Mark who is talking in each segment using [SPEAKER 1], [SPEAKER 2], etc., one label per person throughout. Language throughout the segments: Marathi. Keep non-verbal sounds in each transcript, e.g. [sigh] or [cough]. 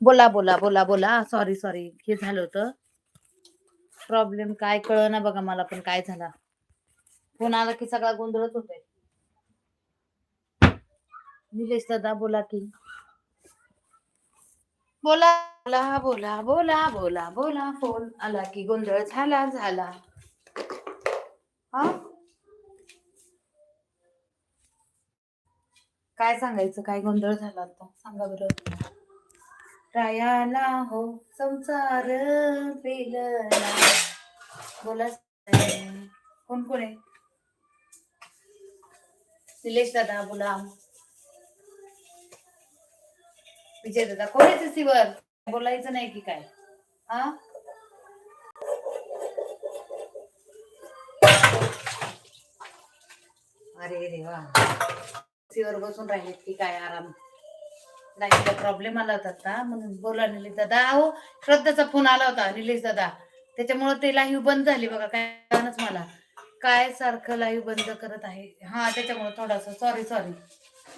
[SPEAKER 1] बोला बोला बोला बोला. सॉरी सॉरी हे झालं होतं. प्रॉब्लेम काय कळ ना बघा मला पण काय झाला. फोन आला की सगळा गोंधळच होतोय. निलेश दादा बोला की. बोला बोला बोला बोला बोला बोला. फोन आला की गोंधळ झाला झाला. हा? काय सांगायचं? काय गोंधळ झाला आता? सांगा बरं. रायाला हो संसार बोला कोण कोण आहे? निलेश दादा बोला. विजय दादा कोण आहे सीवर बोलायचं नाही की काय? हा? अरे वा सीवर बसून राहिलेत की काय आराम? लाईटचा प्रॉब्लेम आला होता आता. म्हणून बोला निलेश दादा अहो श्रद्धाचा फोन आला होता निलेश दादा. त्याच्यामुळे ते लाईव्ह बंद झाली बघा काय कळेनाच मला. काय सारखं लाईव्ह बंद करत आहे? हा त्याच्यामुळे थोडासा सॉरी सॉरी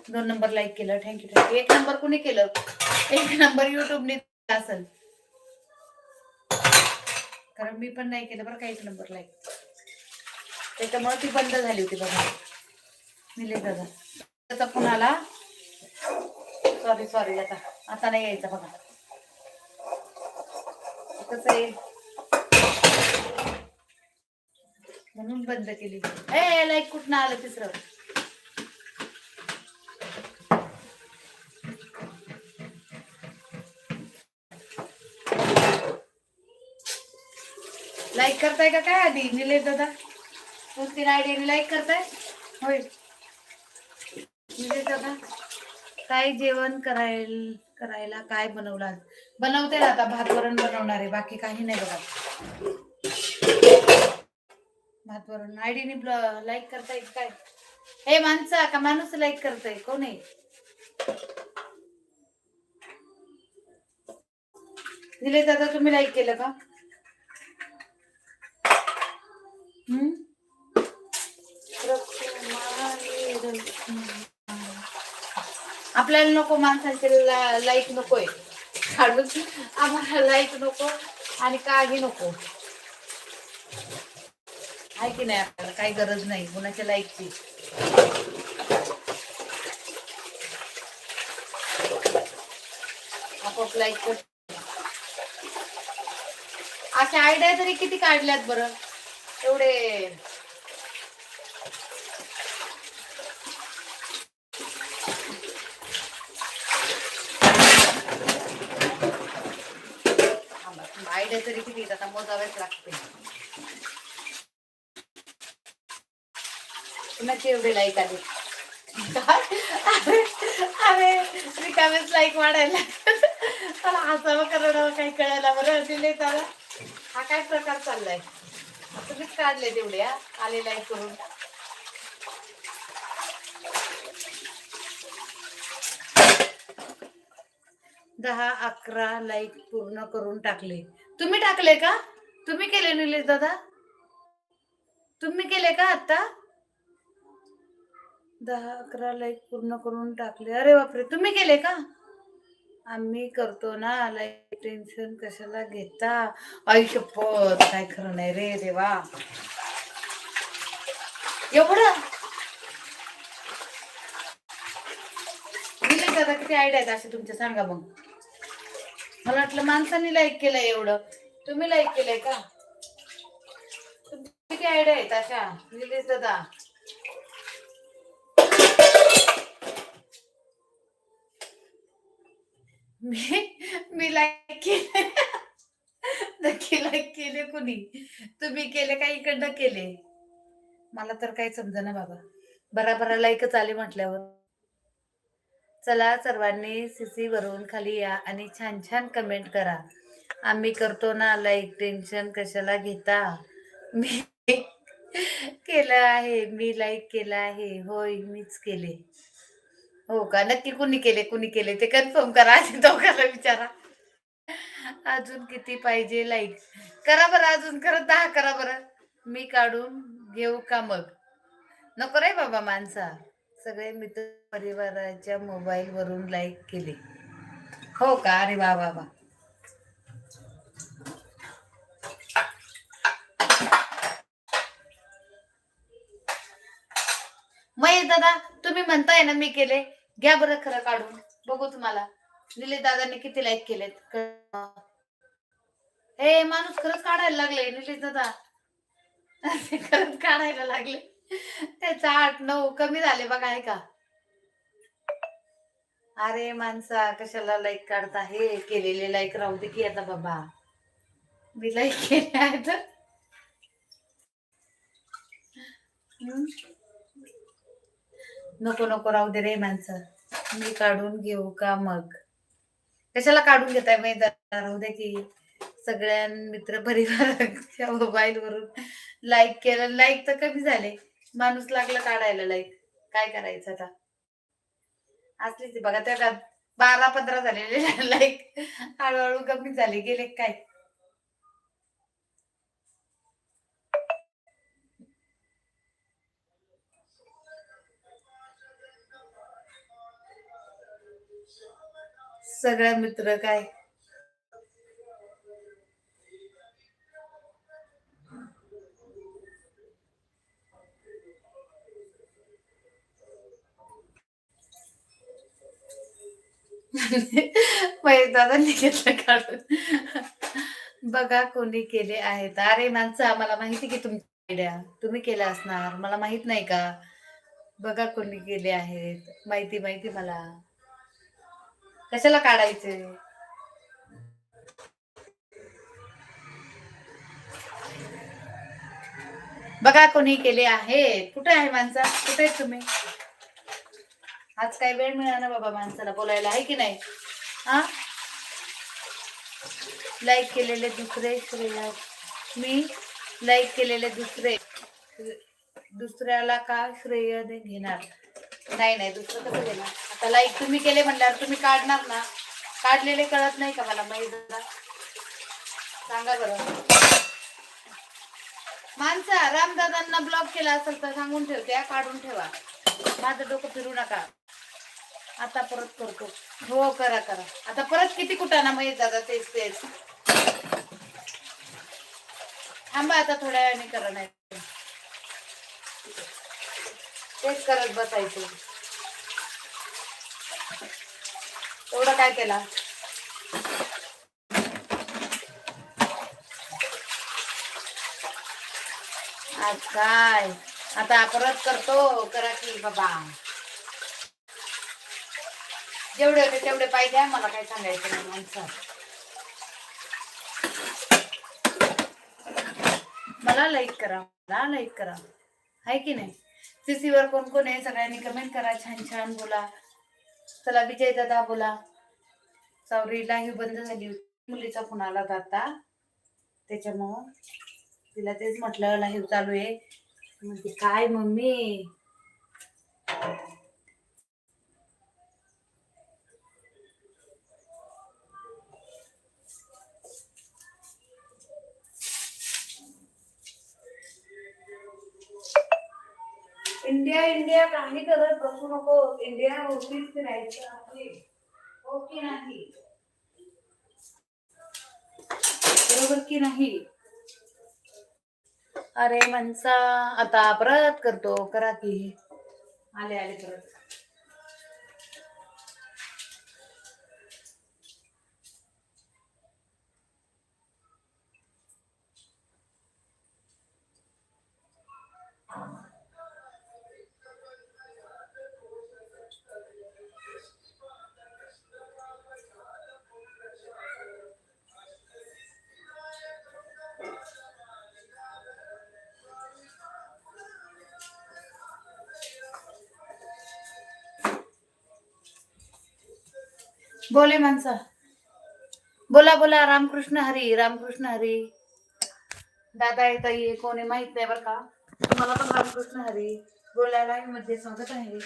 [SPEAKER 1] दोन नंबर लाईक केलं थँक्यू थँक्यू एक नंबर कुणी केलं? एक नंबर युट्यूबने असेल. कारण मी पण नाही केलं बरं का एक नंबर लाईक त्याच्यामुळे ती बंद झाली होती बघा. निलेश दादा त्याचा फोन आला. सॉरी सॉरी आता. आता नाही यायचं बघा. कसं आहे? म्हणून बंद केली. ए लाईक कुठनं आलं तिसरं? लाईक करताय का काय आधी निलेश दादा? दोन तीन आयडियाने लाईक करताय? होय. निलेश दादा? काय जेवण करायला करायला काय बनवलं बनवते ना आता भात वरण बनवणार आहे बाकी काही नाही बघा. भात वरण आयडीने लाईक करताय काय? हे माणसा का माणूस लाईक करताय कोण आहे? दिले दादा तुम्ही लाईक केलं का? हम्म? आपल्याला नको माणसांचे लाईक नकोय. काढून आम्हाला लाईक नको आणि काही नको. आहे की नाही आपल्याला? काही गरज नाही. कुणाच्या लाईकची आपोआप लाईक अशा आयडिया तरी किती काढल्यात बरं? एवढे आयडिया तरी किती आहेत, आता मोजावेच लागते कुणाचे एवढे लाईक आले काय? अरे रिकामेच लाईक वाढायला मला हसावं करायला काही कळायला बरं दिले त्याला हा काय प्रकार चाललाय तुम्हीच काढले तेवढे आले लाईक करून दहा अकरा लाईक पूर्ण करून टाकले तुम्ही टाकले का? तुम्ही केले निलेश दादा? तुम्ही केले का आता? दहा अकरा लाईक पूर्ण करून टाकले. अरे बापरे तुम्ही केले का? आम्ही करतो ना लाईक टेन्शन कशाला घेता? आयुष्यपत काय खरं नाही रे देवा. एवढं? निलेश दादा किती आयडिया आहेत असे तुमच्या सांगा मग. मला वाटलं माणसांनी लाईक केलंय एवढं. तुम्ही लाईक केलंय का? तुमची किती आयडिया आहेत अशा निलेश दादा? मी मी लाईक केले नक्की लाईक केले कुणी? तुम्ही केले का इकडनं केले? मला तर काही समजा बाबा. बरा बरा लाईकच आले म्हटल्यावर. चला सर्वांनी सीसी वरून खाली या आणि छान छान कमेंट करा. आम्ही करतो ना लाईक टेन्शन कशाला घेता? मी [laughs] केलं आहे मी लाईक केलं आहे. होय मीच केले. हो का? नक्की कुणी केले कुणी केले? ते कन्फर्म करा आधी दोघांना विचारा. अजून किती पाहिजे लाईक करा बरं अजून करत दहा करा बरं. मी काढून घेऊ का मग? नको रे बाबा माणसा. सगळे मित्र परिवाराच्या मोबाईल वरून लाईक केले. हो का? अरे वा वा वा. महेश दादा तुम्ही म्हणताय ना मी केले. घ्या बरं खरं काढून. बघू तुम्हाला. निलेश दादांनी किती लाईक केलेत. हे माणूस खरंच काढायला लागले निलेश दादा. खरंच काढायला लागले. त्याचा आठ नऊ कमी झाले बघा आहे का? अरे माणसा कशाला लाईक काढता? हे केलेले लाईक राहू दे की आता बाबा. मी लाईक केले आहेत. नको नको राहू दे रे माणसं. मी काढून घेऊ का मग? कशाला काढून घेताय माहिती राहू दे की. सगळ्या मित्र परिवाराच्या मोबाईल वरून लाईक केलं. लाईक तर कमी झाले. माणूस लागला काढायला लाईक काय करायचं आता? असलीच आहे बघा त्या बारा पंधरा झालेले लाईक हळूहळू कमी झाले गेले काय? सगळ्या मित्र काय? महेश दादांनी घेतलं काढून. बघा कोणी केले आहेत. अरे माणसं आम्हाला माहिती की तुमच्या आयडिया. तुम्ही केल्या असणार. मला माहीत नाही का? बघा कोणी केले आहेत. माहिती माहिती मला. कशाला काढायचे? बघा कोणी केले आहेत. कुठे आहे माणसा? कुठे आहेत तुम्ही? आज काय वेळ मिळाला ना बाबा माणसाला बोलायला आहे की नाही? हा? लाईक केलेले दुसरे श्रेय मी लाईक केलेले दुसरे. दुसऱ्याला का श्रेय दे- घेणार? नाही नाही दुसरं कसं घेणार? आता लाईक तुम्ही केले म्हणल्यावर तुम्ही काढणार ना? काढलेले कळत नाही का मला माहीत सांगा बरं. माणसा रामदादांना ब्लॉक केला असेल तर सांगून ठेवते काढून ठेवा. माझं डोकं फिरू नका. आता परत करतो. हो करा करा. आता परत किती कुटाणा माहीत दादा तेच तेच. थांबा आता थोड्या वेळाने करा नाही तेच करत बसायचं. एवढं काय केला? आज काय? आता परत करतो. करा की बाबा. जेवढे होते तेवढे पाहिजे मला काय सांगायचं नाही माणसं. मला लाईक करा मला लाईक करा. आहे की नाही? सीसीवर वर कोण कोण आहे? सगळ्यांनी कमेंट करा छान छान बोला. चला विजय दादा बोला. सॉरी ही बंद झाली होती. मुलीचा फोन आला आता. त्याच्यामुळं तिला तेच म्हटलं लाईव्ह चालू आहे. म्हणजे काय मम्मी? इंडिया इंडिया काही करत बसू नको. इंडिया ओटीच फिरायचं आहे हो की नाही? बरोबर की नाही? अरे मनसा आता परत करतो करा की. आले आले परत. बोले माणसा. बोला बोला रामकृष्ण हरी रामकृष्ण हरी. दादा येता ये कोणी माहीत नाही बरं का? तुम्हाला पण रामकृष्ण हरी बोलायला मध्ये स्वागत आहे.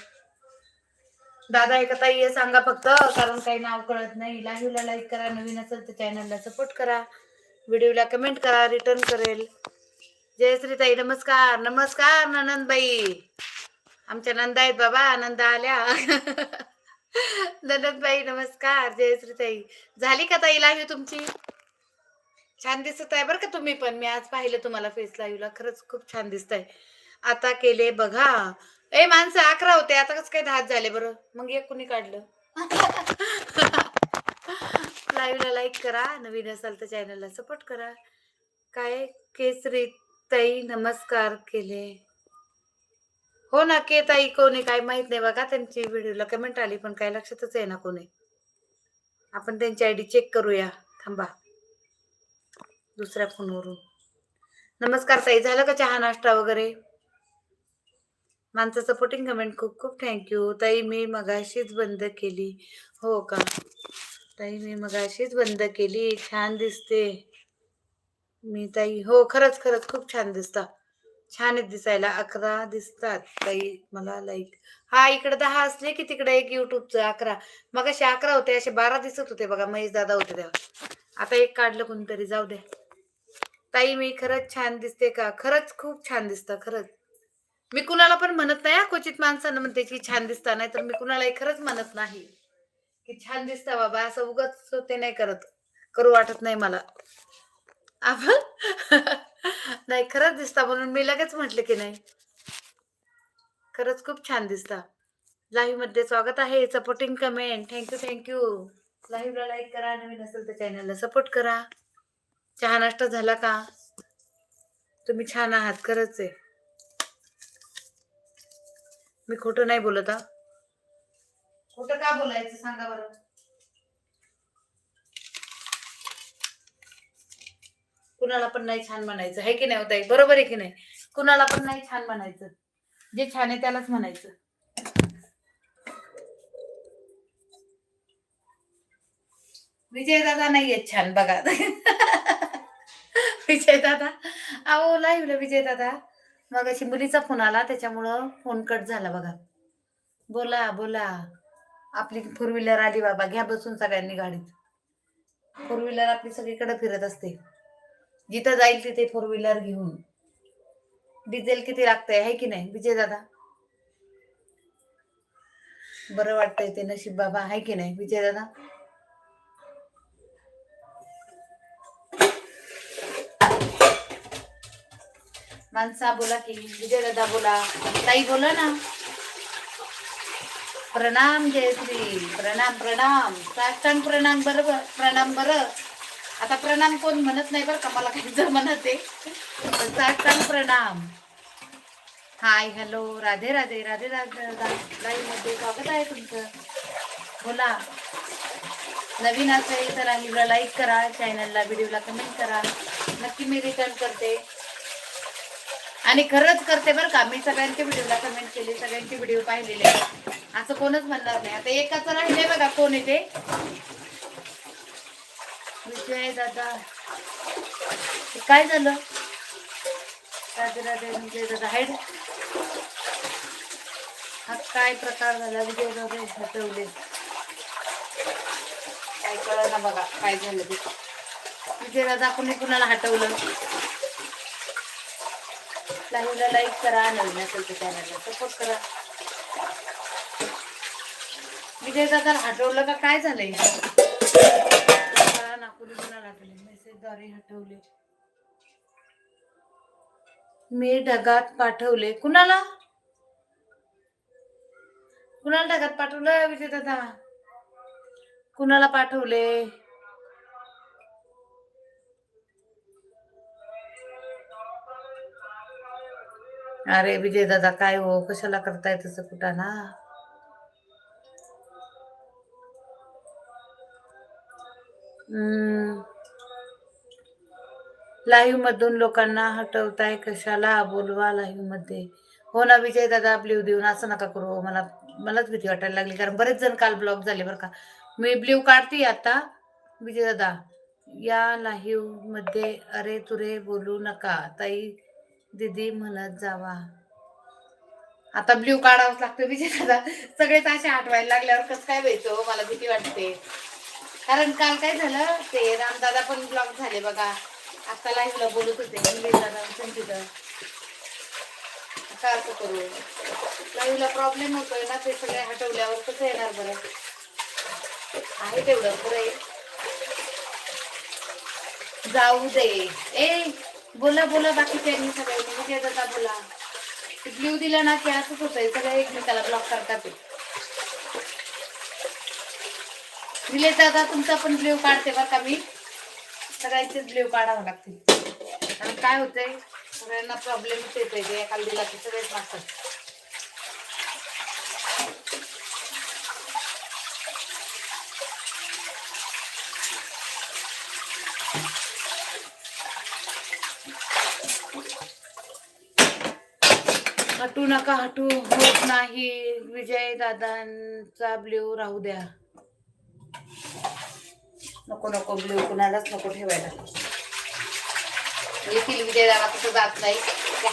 [SPEAKER 1] दादा एक ताई आहे सांगा फक्त कारण काही नाव कळत नाही. लाईव्हला लाईक करा नवीन असेल तर चॅनलला सपोर्ट करा. व्हिडिओला कमेंट करा रिटर्न करेल. जय ताई नमस्कार नमस्कार ननंदबाई. आमच्या नंदा आहेत बाबा नंदा आल्या. [laughs] नंदनबाई नमस्कार. जयश्रीताई झाली का ताई लाईव्ह तुमची? छान दिसत आहे बरं का तुम्ही पण. मी आज पाहिलं तुम्हाला फेस लाईव्हला खरंच खूप छान दिसत आहे आता केले बघा. ए माणसं अकरा होते. आता कसं काय दहा झाले बरं? मग एक कुणी काढलं? [laughs] लाईव्हला लाईक करा. नवीन असाल तर चॅनलला सपोर्ट करा. काय? केसरी ताई नमस्कार केले. हो ना के ताई कोणी काय माहीत नाही बघा त्यांची व्हिडिओला कमेंट आली पण काय लक्षातच आहे ना कोणी आपण त्यांची आयडी चेक करूया. थांबा. दुसऱ्या फोनवरून नमस्कार ताई झालं का चहा नाश्ता वगैरे? माणसं सपोर्टिंग कमेंट खूप खूप थँक्यू ताई मी मगाशीच बंद केली. हो का? ताई मी मगाशीच बंद केली. छान दिसते. मी ताई हो खरंच खरंच खूप छान दिसता. छान आहेत दिसायला अकरा दिसतात. ताई मला लाईक हा इकडे दहा असले की तिकडे एक युट्यूबचं अकरा. मग असे अकरा होते असे बारा दिसत होते बघा महेश दादा होते तेव्हा. आता एक काढलं कोणतरी जाऊ दे. ताई मी खरंच छान दिसते का? खरंच खूप छान दिसतं खरंच. मी कुणाला पण म्हणत नाही हा, क्वचित माणसानं म्हणते की छान दिसता नाही तर मी कुणालाही खरंच म्हणत नाही. की छान दिसता बाबा असं उगाच ते नाही करत. करू वाटत नाही मला. आपण? नाही खरंच दिसता म्हणून मी लगेच म्हटले की नाही. खरंच खूप छान दिसता. लाईव्हमध्ये स्वागत आहे. Supporting comment thank you thank you लाईव्हला लाईक करा. नवीन असेल तर चॅनलला सपोर्ट करा. चहा नाश्ता झाला का? तुम्ही छान आहात खरंच आहे. मी खोटं नाही बोलत हा. खोटं का बोलायचं? सांगा बरं. कुणाला पण नाही छान म्हणायचं आहे की नाही होत आहे बरोबर आहे की नाही? कुणाला पण नाही छान म्हणायचं. जे छान आहे त्यालाच म्हणायचं. विजय दादा आहेत छान बघा. [laughs] विजय दादा अहो लाईव्हला विजय दादा मग अशी मुलीचा फोन आला त्याच्यामुळं फोन कट झाला बघा. बोला बोला. आपली फोर व्हीलर आली बाबा घ्या बसून सगळ्यांनी गाडीत. फोर व्हीलर आपली सगळीकडे फिरत असते. जिथं जाईल तिथे फोर व्हीलर घेऊन. डिझेल किती लागतंय आहे की नाही? विजय दादा? बरं वाटतंय ते नशीब बाबा आहे की नाही? विजय दादा? माणसा बोला की विजय दादा बोला. ताई बोला ना. प्रणाम जयश्री प्रणाम प्रणाम. साष्टांग प्रणाम बरोबर? प्रणाम बरं? आता प्रणाम कोण म्हणत नाही बरं का मला काही जर म्हणत आहे प्रणाम. हाय हॅलो राधे राधे राधे राधे मध्ये स्वागत आहे तुमचं. बोला. नवीन असेल तर लाईव्हला लाईक करा चॅनलला व्हिडिओला कमेंट करा. नक्की मी रिटर्न करते. आणि खरंच करते बरं का मी सगळ्यांच्या व्हिडिओला कमेंट केली सगळ्यांचे व्हिडिओ पाहिलेले. असं कोणच म्हणणार नाही. आता एकाच राहिले बघा कोण येते विजय दादा काय झालं? राधे राधे विजय दादा हाय हा काय प्रकार झाला? विजय दादा हटवले. काय कळ ना बघा काय झालं ते. विजय दादा कोणी कुणाला हटवलं? लाईव्हला लाईक करा नवीन असेल तर चॅनलला सपोर्ट करा. विजय दादा हटवलं का काय झालंय कळा ना कोणी कुणाला हटवले मेसेजद्वारे हटवले. मी ढगात पाठवले. कुणाला? कुणाला ढगात पाठवलं विजय दादा? कुणाला पाठवले? अरे विजय दादा काय हो? कशाला करताय तसं कुठं ना? हम्म. लाईव्ह मधून लोकांना हटवताय कशाला बोलवा लाईव्हमध्ये हो ना विजय दादा ब्ल्यू देऊन असं नका करू. हो, मला मलाच भीती वाटायला लागली कारण बरेच जण काल ब्लॉक झाले बरं का. मी ब्ल्यू काढते आता. विजय दादा या लाईव्हमध्ये अरे तुरे बोलू नका. ताई दीदी म्हणत जावा. आता ब्ल्यू काढावंच लागतं विजय दादा. सगळेच असे आठवायला लागल्यावर कसं काय व्हायचं हो? मला भीती वाटते. कारण काल काय झालं ते रामदादा पण ब्लॉक झाले बघा. आता लाईव्हला बोलत होते काय असं करू. लाईव्हला प्रॉब्लेम होतोय ना ते सगळे हटवल्यावर कसं येणार बरं? आहे तेवढं खरं आहे जाऊ दे. ए बोला बोला बाकीच्यांनी सगळ्यांनी विजय दादा बोला. ब्ल्यू दिला ना की असंच होतंय सगळे एकमेकाला ब्लॉक करतात ते. दिले दादा तुमचा पण ब्ल्यू काढते बरं का मी? सगळ्यांचेच ब्लेव काढावं लागतील. कारण काय होतंय? सगळ्यांना प्रॉब्लेमच येतोय ते एकाला दिला की सगळेच मागतात. हटू नका हटू होत नाही. विजय दादांचा ब्ल्यू राहू द्या. नको नको ब्ल्यू कुणालाच नको ठेवायला. येथील विजय दादा जात नाही. ते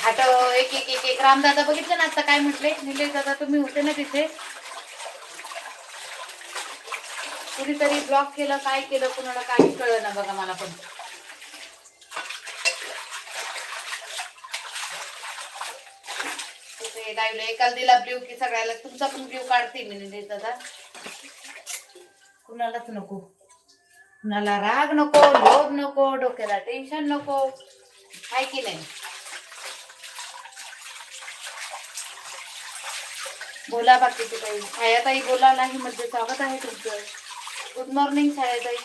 [SPEAKER 1] एक एक एक एक. रामदादा बघितलं ना आता काय म्हटले? निलेश दादा तुम्ही होते ना तिथे? कुणीतरी ब्लॉक केलं काय केलं कुणाला काही कळलं ना बघा मला पण. एकाला दिला ब्ल्यू की सगळ्याला. तुमचा पण ब्ल्यू काढते मी निलेश दादा. कुणालाच नको. कुणाला राग नको लोभ नको डोक्याला टेन्शन नको. आहे की नाही? बोला बाकीचे काही छायाताई बोला नाही मध्ये स्वागत आहे तुमचं. Good morning छायाताई.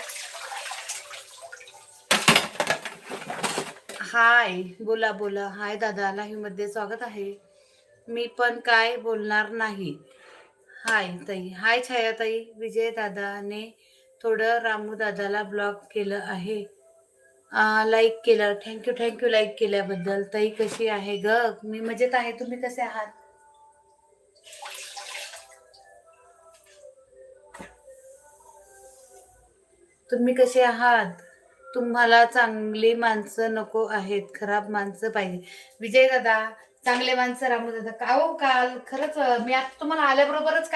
[SPEAKER 1] हाय बोला बोला. हाय दादा. लाईव्हमध्ये म्हणजे स्वागत आहे. मी पण काय बोलणार नाही. हाय ताई. हाय छायाताई. विजय दादाने थोडं रामू दादाला ब्लॉक केलं आहे. लाईक केलं. थँक्यू थँक्यू लाईक केल्याबद्दल. ताई कशी आहे ग? मी मजेत आहे. तुम्ही कसे आहात? तुम्ही कसे आहात? तुम्हाला चांगली माणसं नको आहेत. खराब माणसं पाहिजे. विजय दादा चांगले माणसं रामू दादा. का हो? काल खरंच मी आता तुम्हाला आल्याबरोबरच काय